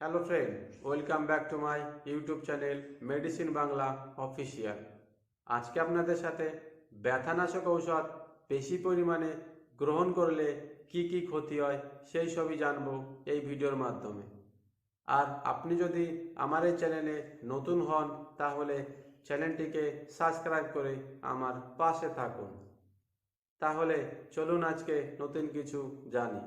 Hello friend welcome back to my YouTube channel medicine Bangla official আজকে আপনাদের সাথে ব্যথানাশক ঔষধ বেশি পরিমাণে গ্রহণ করলে কি কি ক্ষতি হয় সেই সবই জানব এই ভিডিওর মাধ্যমে। আর আপনি যদি আমার এই চ্যানেলে নতুন হন, তাহলে চ্যানেলটিকে সাবস্ক্রাইব করে আমার পাশে থাকুন। তাহলে চলুন আজকে নতুন কিছু জানি।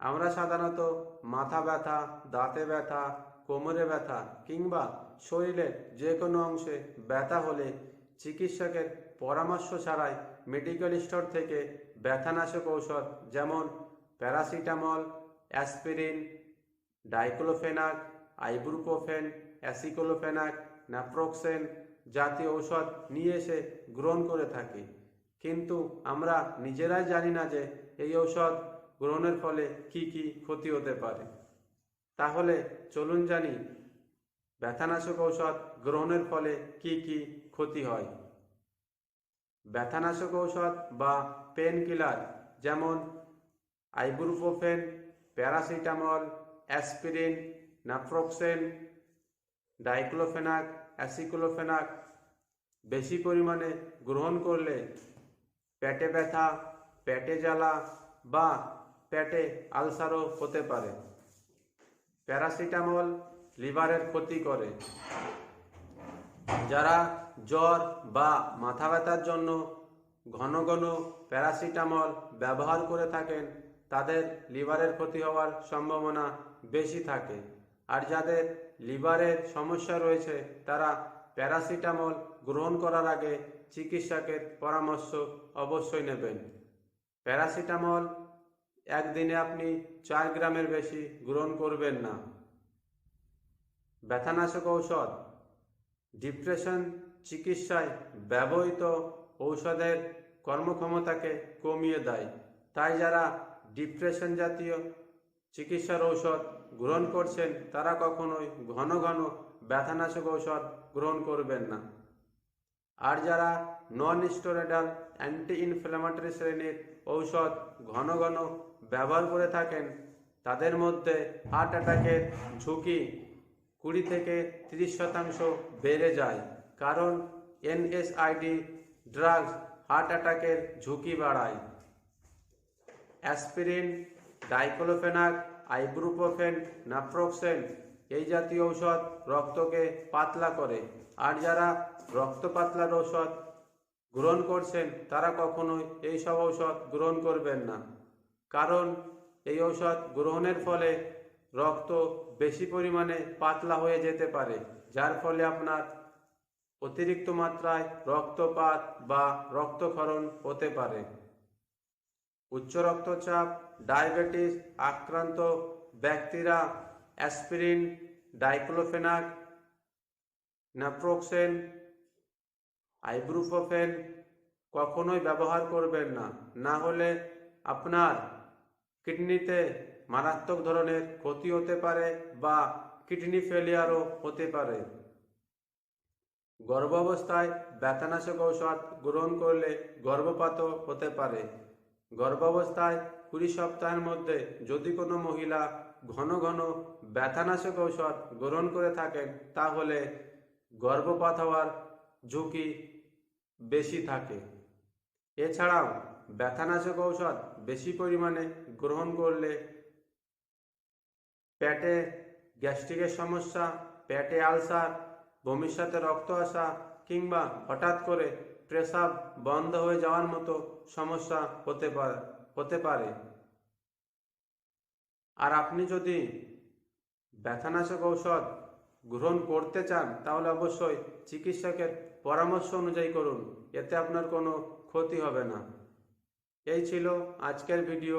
আমরা সাধারণত মাথা ব্যথা, দাঁতে ব্যথা, কোমরে ব্যথা কিংবা শরীরের যে কোনো অংশে ব্যথা হলে চিকিৎসকের পরামর্শ ছাড়াই মেডিকেল স্টোর থেকে ব্যথানাশক ঔষধ যেমন paracetamol aspirin diclofenac ibuprofen aceclofenac naproxen জাতীয় ঔষধ নিয়ে এসে গ্রহণ করে থাকি। কিন্তু আমরা নিজেরাই জানি না যে এই ঔষধ গ্রহণের ফলে কি কি ক্ষতি হতে পারে? তাহলে চলুন জানি, ব্যথানাশক ঔষধ গ্রহণের ফলে কি কি ক্ষতি হয়? ব্যথানাশক ঔষধ বা পেন কিলার যেমন ibuprofen paracetamol aspirin naproxen diclofenac aceclofenac বেশি পরিমাণে গ্রহণ করলে পেটে ব্যথা, পেটে জ্বালা বা পেটে আলসারও হতে পারে। প্যারাসিটামল লিভারের ক্ষতি করে। যারা জ্বর বা মাথা ব্যথার জন্য ঘন ঘন প্যারাসিটামল ব্যবহার করে থাকেন, তাদের লিভারের ক্ষতি হওয়ার সম্ভাবনা বেশি থাকে। আর যাদের লিভারের সমস্যা রয়েছে, তারা প্যারাসিটামল গ্রহণ করার আগে চিকিৎসকের পরামর্শ অবশ্যই নেবেন। প্যারাসিটামল একদিনে আপনি চার গ্রামের বেশি গ্রহণ করবেন না। ব্যথানাশক ঔষধ। ডিপ্রেশন চিকিৎসায় ব্যবহৃত ঔষধের কর্মক্ষমতাকে কমিয়ে দেয়। তাই যারা ডিপ্রেশন জাতীয় চিকিৎসার ঔষধ গ্রহণ করছেন, তারা কখনোই ঘন ঘন ব্যথানাশক ঔষধ গ্রহণ করবেন না। আর যারা নন স্টোরেডাল অ্যান্টি ইনফ্ল্যামেটরি শ্রেণির ঔষধ ঘন ঘন ব্যবহার করে থাকেন। তাদের মধ্যে হার্ট অ্যাটাকের ঝুঁকি কুড়ি থেকে তিরিশ শতাংশ বেড়ে যায়। কারণ এনএসআইডি ড্রাগস হার্ট অ্যাটাকের ঝুঁকি বাড়ায়। অ্যাসপিরিন ডাইক্লোফেনাক আইব্রুপ্রোফেন নাপ্রোক্সেন এই জাতীয় ঔষধ রক্তকে পাতলা করে। আর যারা রক্ত পাতলার ঔষধ গ্রহণ করছেন, তারা কখনোই এইসব ঔষধ গ্রহণ করবেন না। কারণ এই ঔষধ গ্রহণের ফলে রক্ত বেশি পরিমাণে পাতলা হয়ে যেতে পারে, যার ফলে আপনার অতিরিক্ত মাত্রায় রক্তপাত বা রক্তক্ষরণ হতে পারে। উচ্চ রক্তচাপ, ডায়াবেটিস আক্রান্ত ব্যক্তিরা অ্যাসপিরিন, ডাইক্লোফেনাক ন্যাপ্রোক্সেন আইব্রুপ্রোফেন কখনোই ব্যবহার করবেন না। না হলে আপনার কিডনিতে মারাত্মক ধরনের ক্ষতি হতে পারে বা কিডনি ফেলিয়ারও হতে পারে। গর্ভাবস্থায় ব্যথানাশক ঔষধ গ্রহণ করলে গর্ভপাতও হতে পারে। গর্ভাবস্থায় কুড়ি সপ্তাহের মধ্যে যদি কোনো মহিলা ঘন ঘন ব্যথানাশক ঔষধ গ্রহণ করে থাকেন, তাহলে গর্ভপাত হওয়ার ঝুঁকি বেশি থাকে। এছাড়াও ব্যথানাশক ঔষধ বেশি পরিমাণে গ্রহণ করলে পেটে গ্যাস্ট্রিকের সমস্যা, পেটে আলসার, বমির সাথে রক্ত আসা কিংবা হঠাৎ করে প্রেসাব বন্ধ হয়ে যাওয়ার মতো সমস্যা হতে পারে হতে পারে। আর আপনি যদি ব্যথানাশক ঔষধ গ্রহণ করতে চান, তাহলে অবশ্যই চিকিৎসকের পরামর্শ অনুযায়ী করুন, এতে আপনার কোনো ক্ষতি হবে না। এই ছিল আজকের ভিডিও।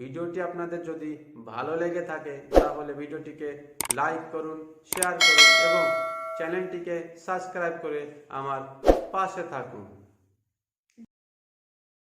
ভিডিওটি আপনাদের যদি ভালো লেগে থাকে, তাহলে ভিডিওটিকে লাইক করুন, শেয়ার করুন এবং চ্যানেলটিকে সাবস্ক্রাইব করে আমার পাশে থাকুন।